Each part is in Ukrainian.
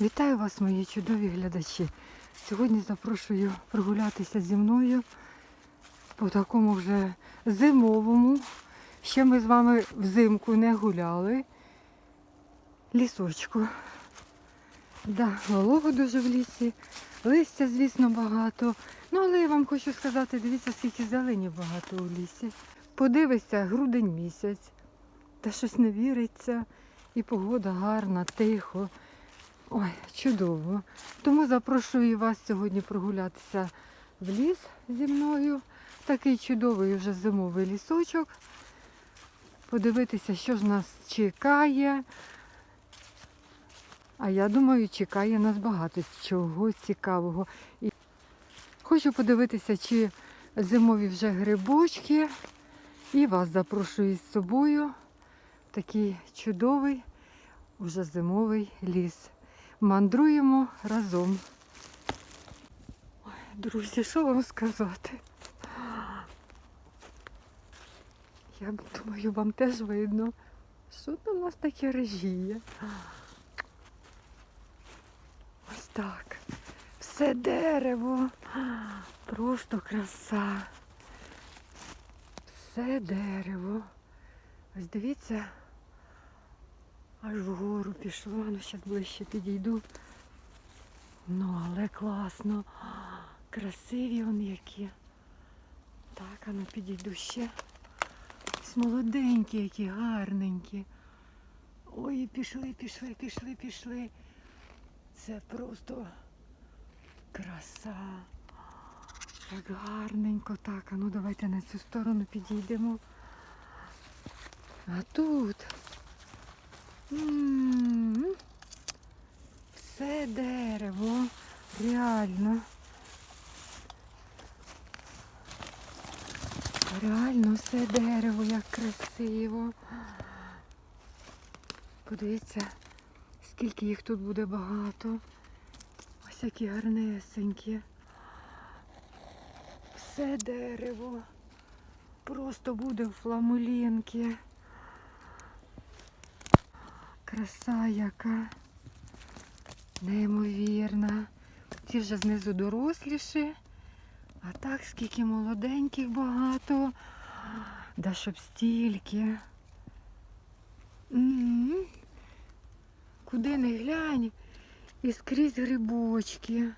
Вітаю вас, мої чудові глядачі. Сьогодні запрошую прогулятися зі мною по такому вже зимовому. Ще ми з вами взимку не гуляли. Лісочку. Да, волого дуже в лісі, листя, звісно, багато. Ну, але я вам хочу сказати, дивіться, скільки зелені багато у лісі. Подивися, грудень місяць, та щось не віриться. І погода гарна, тихо. Ой, чудово. Тому запрошую вас сьогодні прогулятися в ліс зі мною. Такий чудовий вже зимовий лісочок. Подивитися, що ж нас чекає. А я думаю, чекає нас багато чого цікавого. І хочу подивитися, чи зимові вже грибочки. І вас запрошую з собою в такий чудовий, уже зимовий ліс. Мандруємо разом. Ой, друзі, що вам сказати? Я думаю, вам теж видно, що там у нас таке режіє. Ось так. Все дерево. Просто краса. Все дерево. Ось дивіться, аж вгору пішло. Ну, зараз ближче підійду. Ну, але класно. Красиві вони які. Так, а ну підійду ще. Ось молоденькі, які гарненькі. Ой, пішли, пішли, пішли, пішли. Це просто краса. Як гарненько. Так, а ну давайте на цю сторону підійдемо. А тут м, все дерево. Реально. Реально все дерево, як красиво. Подивіться, скільки їх тут буде багато. Ось які гарнесенькі. Все дерево. Просто буде в фламулінки. Краса яка. Неймовірна. Ці вже знизу доросліші. А так скільки молоденьких багато. Да щоб стільки. М. Куди не глянь. І скрізь грибочки.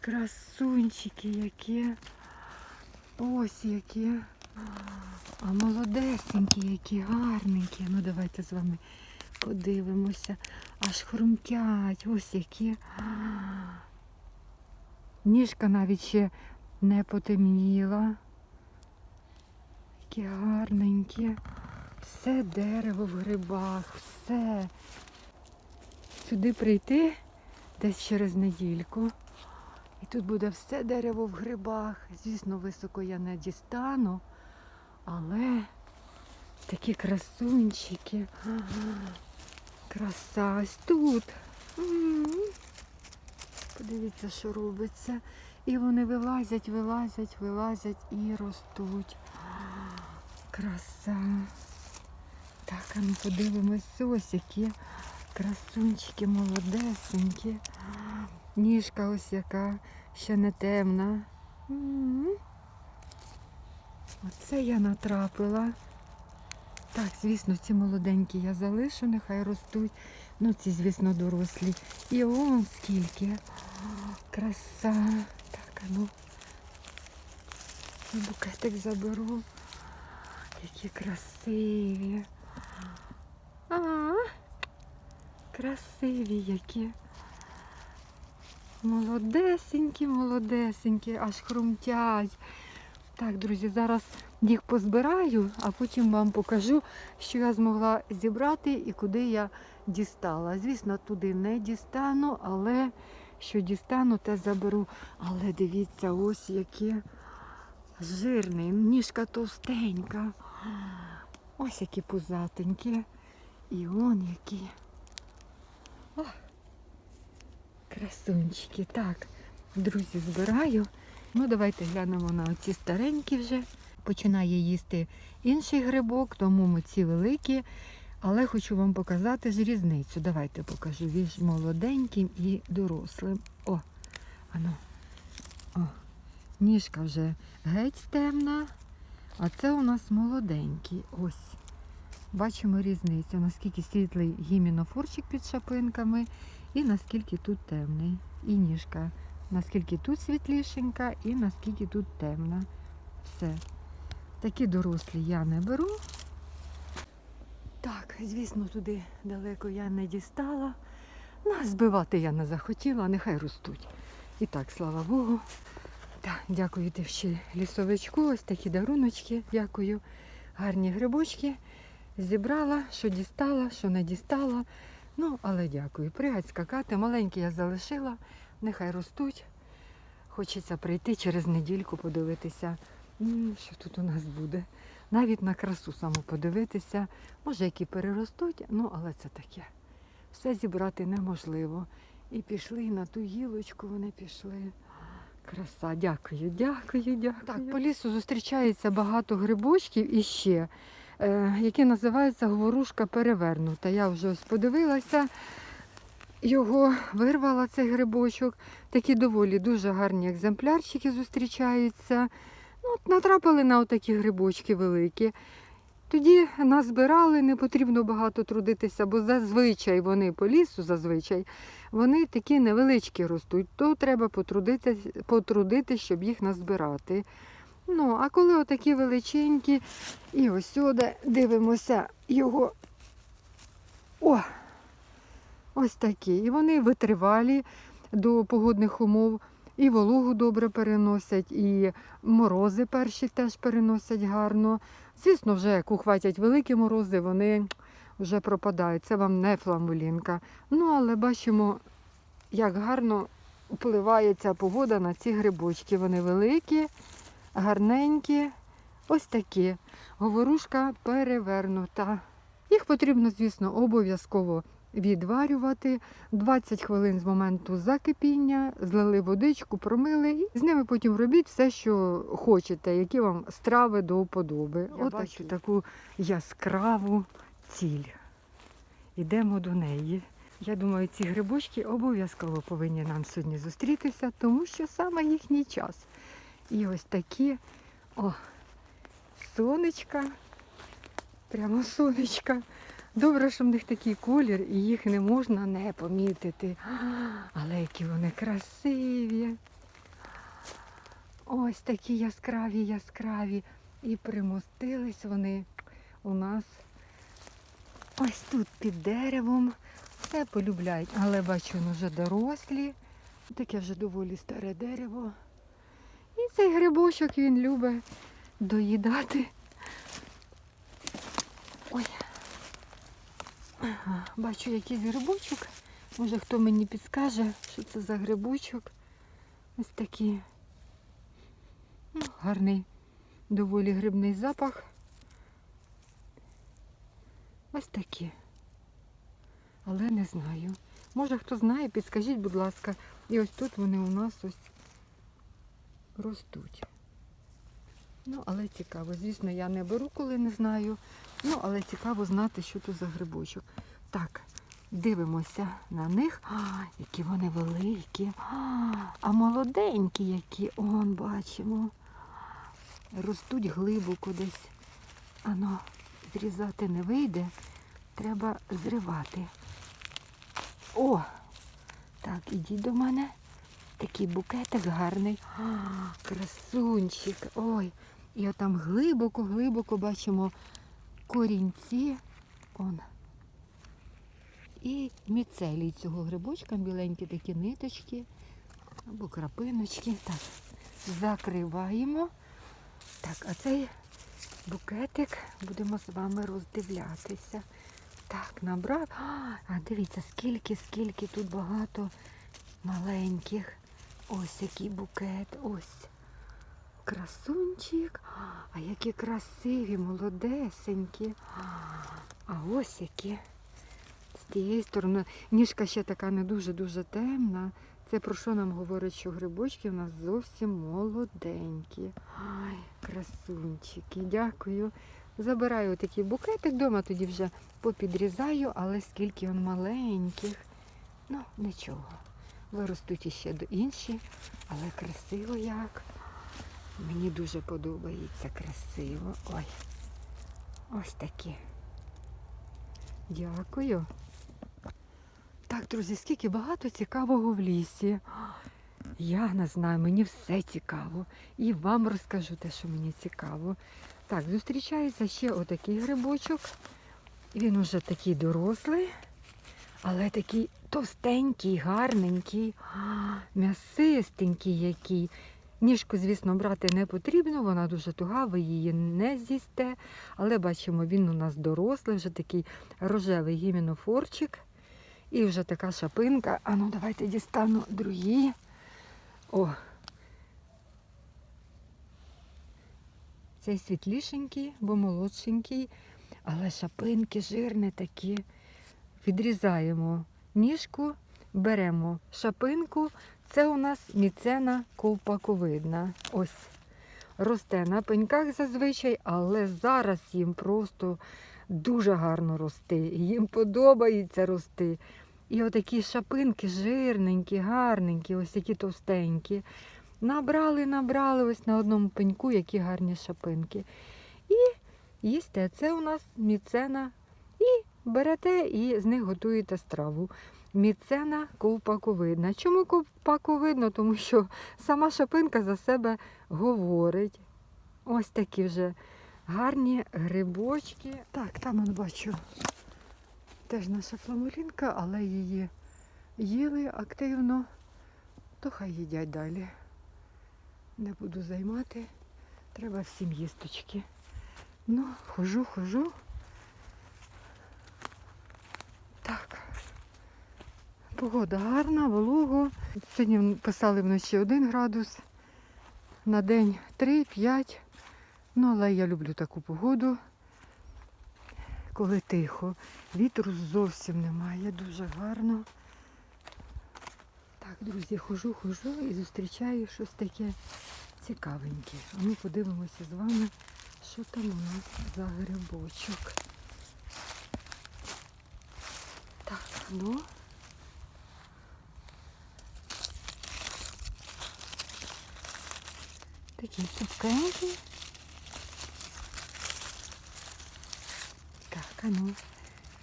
Красунчики які. Ось які. А молодесенькі, які гарненькі. Ну давайте з вами подивимося. Аж хрумтять. Ось які. Ніжка навіть ще не потемніла. Які гарненькі. Все дерево в грибах, все. Сюди прийти десь через недільку. І тут буде все дерево в грибах. Звісно, високо я не дістану, але такі красунчики. Краса ось тут. Подивіться, що робиться. І вони вилазять, вилазять, вилазять і ростуть. Краса. Так, а ну подивимось, ось які красунчики молодесенькі. Ніжка ось яка, ще не темна. Оце я натрапила. Так, звісно, ці молоденькі я залишу, нехай ростуть. Ну, ці, звісно, дорослі. І он скільки. Краса. Так, а ну. Букетик заберу. Які красиві. А, красиві які. Молодесенькі, молодесенькі, аж хрумтять. Так, друзі, зараз їх позбираю, а потім вам покажу, що я змогла зібрати і куди я дістала. Звісно, туди не дістану, але що дістану, те заберу. Але дивіться, ось які жирні, ніжка товстенька. Ось які пузатенькі. І он які. О, красунчики. Так, друзі, збираю. Ну, давайте глянемо на оці старенькі вже. Починає їсти інший грибок, тому ми ці великі Але хочу вам показати ж різницю. Давайте покажу між молоденьким і дорослим. О, ано. О, ніжка вже геть темна, а це у нас молоденький. Ось. Бачимо різницю, наскільки світлий гімінофорчик під шапинками і наскільки тут темний. І ніжка. Наскільки тут світлішенька і наскільки тут темна. Все. Такі дорослі я не беру. Так, звісно, туди далеко я не дістала. Ну, збивати я не захотіла, нехай ростуть. І так, слава Богу. Так, дякую ти ще лісовичку, ось такі даруночки, дякую. Гарні грибочки. Зібрала, що дістала, що не дістала. Ну, але дякую. Пригать скакати. Маленькі я залишила, нехай ростуть. Хочеться прийти через недільку подивитися, що тут у нас буде. Навіть на красу саму подивитися. Може, які переростуть, ну але це таке. Все зібрати неможливо. І пішли на ту гілочку, вони пішли. Краса, дякую, дякую, дякую. Так, по лісу зустрічається багато грибочків і ще, е, які називаються говорушка перевернута. Я вже ось подивилася, його вирвала цей грибочок. Такі доволі дуже гарні екземплярчики зустрічаються. Ну, от натрапили на отакі грибочки великі. Тоді назбирали, не потрібно багато трудитися, бо зазвичай вони по лісу, зазвичай, вони такі невеличкі ростуть, то треба потрудитися, потрудити, щоб їх назбирати. Ну, а коли отакі величенькі, і ось сюди дивимося його. О! Ось такі. І вони витривалі до погодних умов, і вологу добре переносять, і морози перші теж переносять гарно. Звісно, вже як ухватять великі морози, вони вже пропадають. Це вам не фламулінка. Ну, але бачимо, як гарно впливає ця погода на ці грибочки. Вони великі, гарненькі, ось такі. Говорушка перевернута. Їх потрібно, звісно, обов'язково відварювати 20 хвилин з моменту закипіння, злили водичку, промили і з ними потім робіть все, що хочете, які вам страви до вподоби. Я От бачу. таку яскраву ціль. Йдемо до неї. Я думаю, ці грибочки обов'язково повинні нам сьогодні зустрітися, тому що саме їхній час. І ось такі о, сонечка, прямо сонечка. Добре, що в них такий колір, і їх не можна не помітити. Але які вони красиві. Ось такі яскраві, яскраві. І примостились вони у нас ось тут під деревом. Все полюбляють, але бачу, вони вже дорослі. Таке вже доволі старе дерево. І цей грибочок він любить доїдати. Ой. Бачу якийсь грибочок. Може хто мені підскаже, що це за грибочок. Ось такий. Ну, гарний, доволі грибний запах. Ось такі. Але не знаю. Може хто знає, підскажіть, будь ласка. І ось тут вони у нас ось ростуть. Ну, але цікаво. Звісно, я не беру, коли не знаю. Ну, але цікаво знати, що тут за грибочок. Так, дивимося на них. А, які вони великі. А, а молоденькі які. Он бачимо. Ростуть глибоко десь. Ано, зрізати не вийде. Треба зривати. О! Так, ідіть до мене. Такий букетик гарний. А, красунчик. Ой. І отам глибоко-глибоко бачимо корінці. Он. І міцелій цього грибочка, біленькі такі ниточки або крапиночки. Так, закриваємо. Так, а цей букетик будемо з вами роздивлятися. Так, набрав. А, дивіться, скільки, скільки тут багато маленьких. Ось який букет. Ось. Красунчик. А які красиві, молодесенькі. А ось які. З тієї сторони. Ніжка ще така не дуже-дуже темна. Це про що нам говорить, що грибочки у нас зовсім молоденькі. Ай, красунчики. Дякую Забираю такий букетик, вдома тоді вже попідрізаю, але скільки він маленьких. Ну, нічого. Виростуть іще до інші, але красиво як. Мені дуже подобається красиво. Ой. Ось такі. Дякую. Так, друзі, скільки багато цікавого в лісі. Я не знаю, мені все цікаво. І вам розкажу те, що мені цікаво. Так, зустрічається ще отакий грибочок. Він уже такий дорослий, але такий товстенький, гарненький, м'ясистенький який. Ніжку, звісно, брати не потрібно, вона дуже туга, ви її не з'їсте. Але бачимо, він у нас дорослий, вже такий рожевий гімінофорчик. І вже така шапинка. А ну давайте дістану другі. О. Цей світлішенький, бо молодшенький, але шапинки жирні такі. Відрізаємо ніжку, беремо шапинку. Це у нас міцена ковпаковидна. Ось. Росте на пеньках зазвичай, але зараз їм просто дуже гарно рости. Їм подобається рости. І отакі шапинки жирненькі, гарненькі, ось такі товстенькі. Набрали, набрали ось на одному пеньку, які гарні шапинки. І їсте. Це у нас міцена. І берете і з них готуєте страву. Міцена ковпаковидна. Чому ковпаковидно? Тому що сама шапинка за себе говорить. Ось такі вже гарні грибочки. Так, там он бачу. Теж наша фламулінка, але її їли активно, то хай їдять далі. Не буду займати. Треба всім їсточки. Ну, хожу, хожу. Погода гарна, волого. Сьогодні писали вночі 1 градус, на день 3-5. Ну, але я люблю таку погоду, коли тихо. Вітру зовсім немає, дуже гарно. Так, друзі, хожу, хожу і зустрічаю щось таке цікавеньке. А ми подивимося з вами, що там у нас за грибочок. Так, ну. Такий цупкенький. Так, а ну.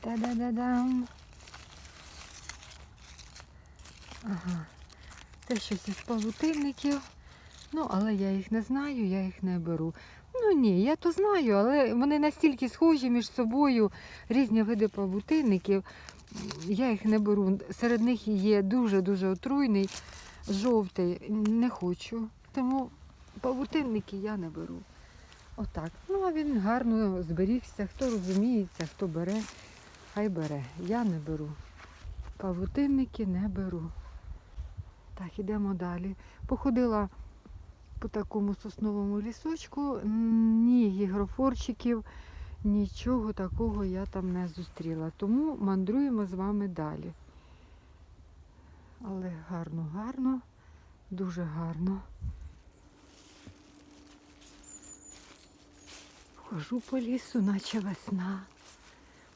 Та-да-да-дам. Ага. Це щось із павутинників. Ну, але я їх не знаю, я їх не беру. Ну ні, я то знаю, але вони настільки схожі між собою, різні види павутинників. Я їх не беру. Серед них є дуже-дуже отруйний, жовтий. Не хочу. Тому павутинники я не беру. Отак. Ну, а він гарно зберігся. Хто розуміється, хто бере, хай бере. Я не беру. Павутинники не беру. Так, ідемо далі. Походила по такому сосновому лісочку, ні гігрофорчиків, нічого такого я там не зустріла. Тому мандруємо з вами далі. Але гарно, гарно, дуже гарно. Хожу по лісу, наче весна.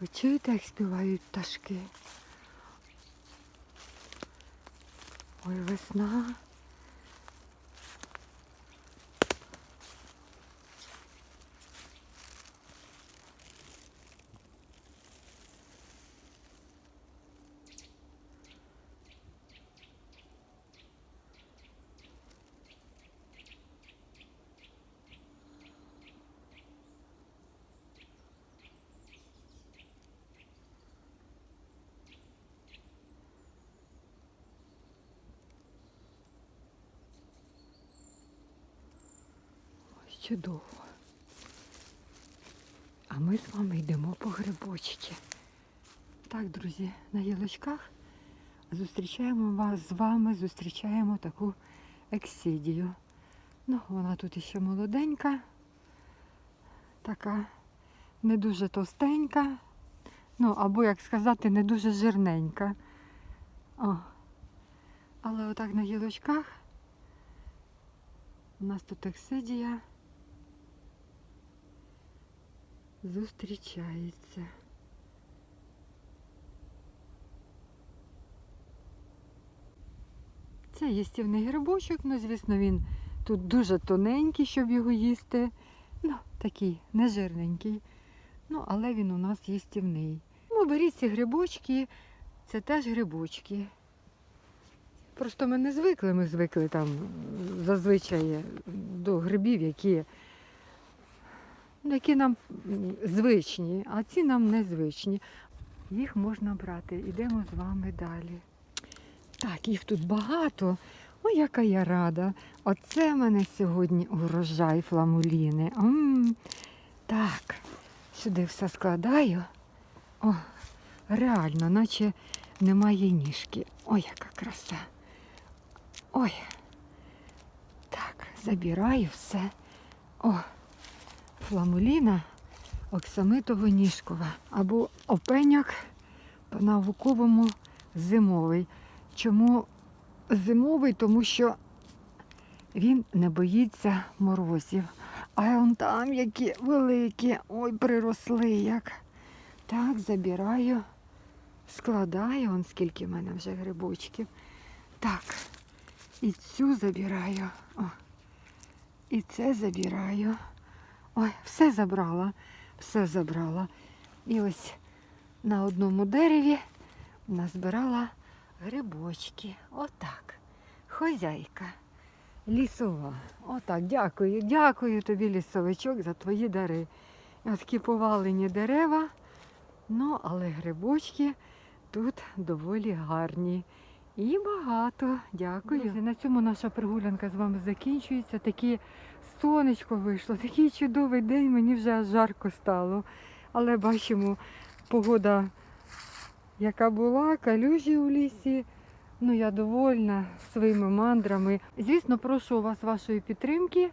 Ви чуєте, як співають пташки? Ой, весна. Чудово. А ми з вами йдемо по грибочки. Так, друзі, на гілочках зустрічаємо вас з вами, зустрічаємо таку ексидію. Ну, вона тут іще молоденька, така не дуже товстенька, ну, або, як сказати, не дуже жирненька. О. Але отак на гілочках у нас тут ексидія. Зустрічається. Це їстівний грибочок, ну, звісно, він тут дуже тоненький, щоб його їсти. Ну, такий нежирненький. Ну, але він у нас їстівний. Ну, беріть ці грибочки, це теж грибочки. Просто ми не звикли, ми звикли там зазвичай до грибів, які, які нам звичні, а ці нам незвичні. Їх можна брати. Ідемо з вами далі. Так, їх тут багато. Ой, яка я рада. Оце в мене сьогодні урожай фламуліни. м Так, сюди все складаю. О, реально, наче немає ніжки. Ой, яка краса. Ой. Так, забираю все. О, фламуліна оксамитово ніжкова або опеняк по-науковому зимовий. Чому зимовий? Тому що він не боїться морозів. А он там які великі, ой, приросли як. Так, забираю, складаю, он скільки в мене вже грибочків. Так, і цю забираю. О, і це забираю. Ой, все забрала, все забрала. І ось на одному дереві назбирала грибочки. Отак. Хозяйка. Лісова. Отак. Дякую. Дякую тобі, лісовичок, за твої дари. Такі повалені дерева. Ну, але грибочки тут доволі гарні. І багато. Дякую. Друзі, на цьому наша прогулянка з вами закінчується. Таке сонечко вийшло, такий чудовий день, мені вже жарко стало. Але бачимо, погода, яка була, калюжі у лісі. Ну, я довольна своїми мандрами. Звісно, прошу у вас вашої підтримки.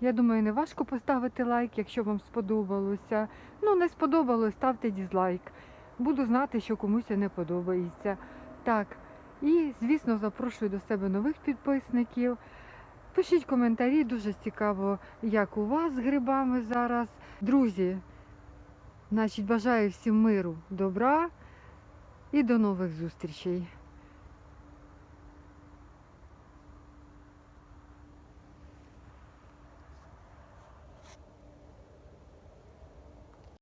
Я думаю, не важко поставити лайк, якщо вам сподобалося. Ну, не сподобалось, ставте дізлайк. Буду знати, що комусь не подобається. Так, і, звісно, запрошую до себе нових підписників. Пишіть коментарі, дуже цікаво, як у вас з грибами зараз. Друзі, значить, бажаю всім миру, добра і до нових зустрічей.